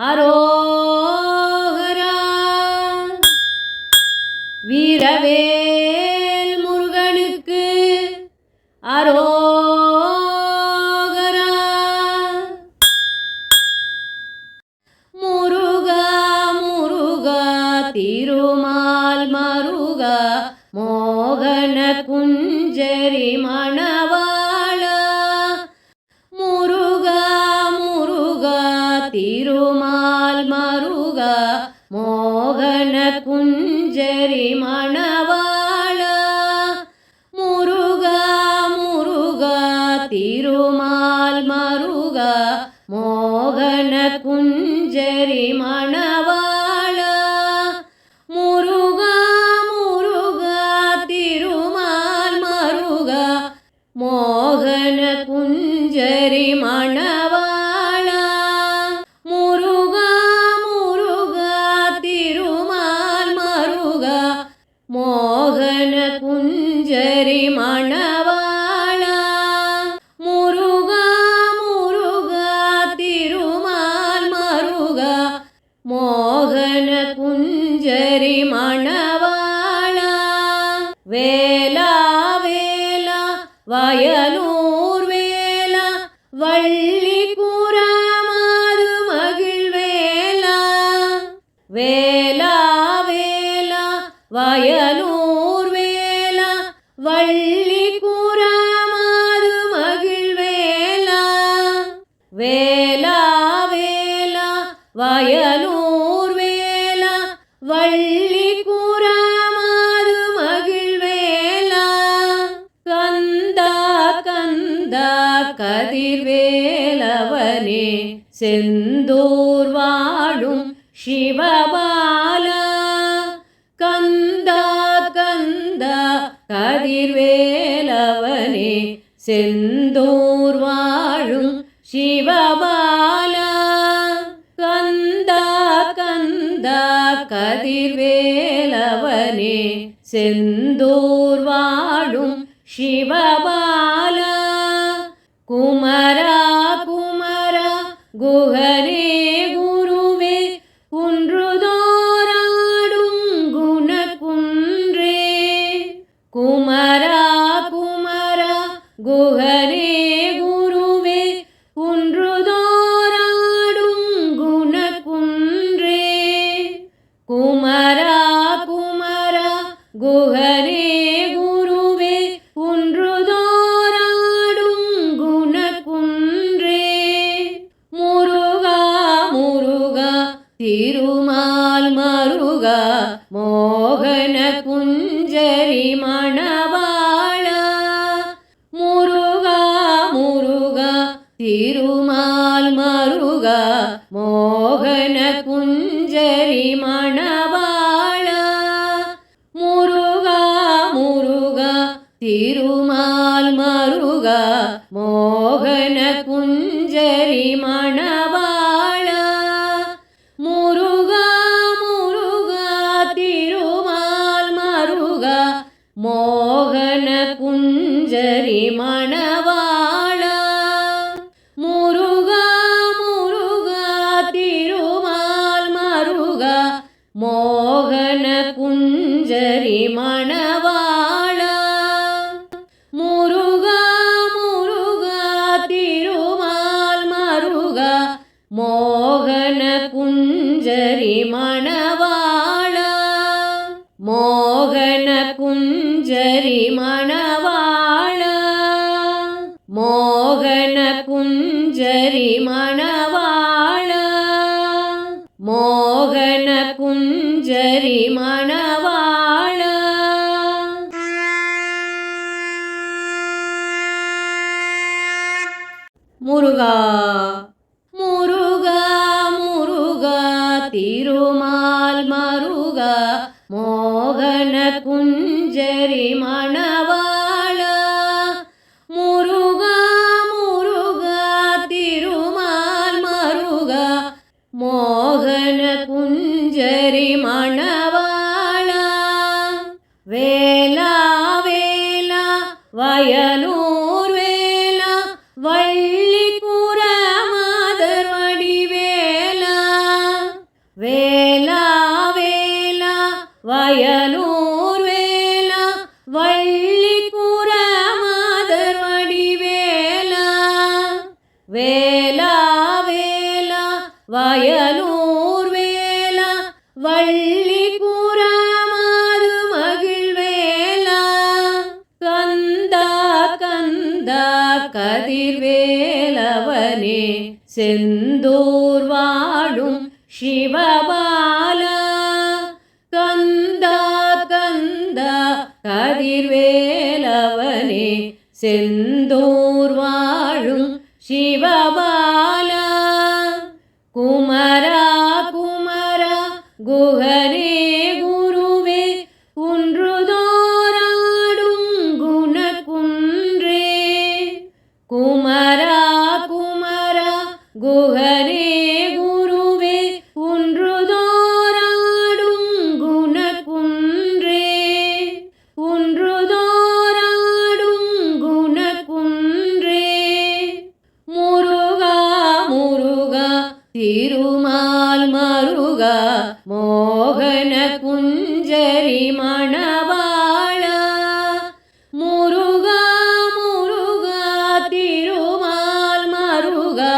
அரோகரா. வீரவேல் முருகனுக்கு அரோகரா. முருகா முருகா திருமால் மருகா மோகன குஞ்சரி மணா. செஞ்சரி மணவாளா முருகா முருகா திருமால் மருகா மோகன குஞ்சரி மணவாளா மோகன குஞ்சரி மணவாளா முருகா முருகா திருமால் மருகா. மோகன குஞ்சரி மணவாளா வேலா வேலா வயலூர் வேலா வள்ளி கூறாமாது மகிழ் வேலா வயலூர் வேலா வள்ளி கூறாமாது மகிழ் வேலா. கந்தா கந்தா கதிர்வேலவனே செந்தூர் வாழும் சிவபாலா. கந்தா கந்தா கதிர்வேலவனே செந்தூர் வாழும் சிவபாலா. கதிர்வேலவனே செந்தூர் வாழும் சிவபால. குமரா குமரா குகரே குருவே குன்றுதோராடும் குணக்குன்றே. குமரா குமரா குகரே மோகன குஞ்சரி மோகன குஞ்சரி மணவாளா மோகன குஞ்சரி மணவாளா மோகன குஞ்சரி மணவாளா மோகன குஞ்சரி மணவாளா முருகா மோகன குஞ்சரி மணவாளா முருகா முருகா திருமால் மருகா. மோகன குஞ்சரி மணவாளா வேலா வேலா வய கதிர்வேலவனே செந்தூர் வாழும் சிவபாலா. கந்தா கந்தா கதிர்வேலவனே செந்தூர் வாழும் சிவபாலா. குமரா குமரா குஹரே திருமால் மருகா மோகன குஞ்சரி மணவாளா. முருகா முருகா திருமால் மருகா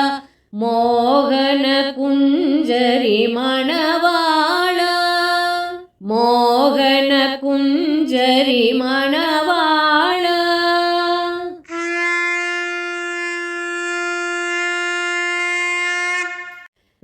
மோகன குஞ்சரி மணவாளா. மோகன குஞ்சரி மண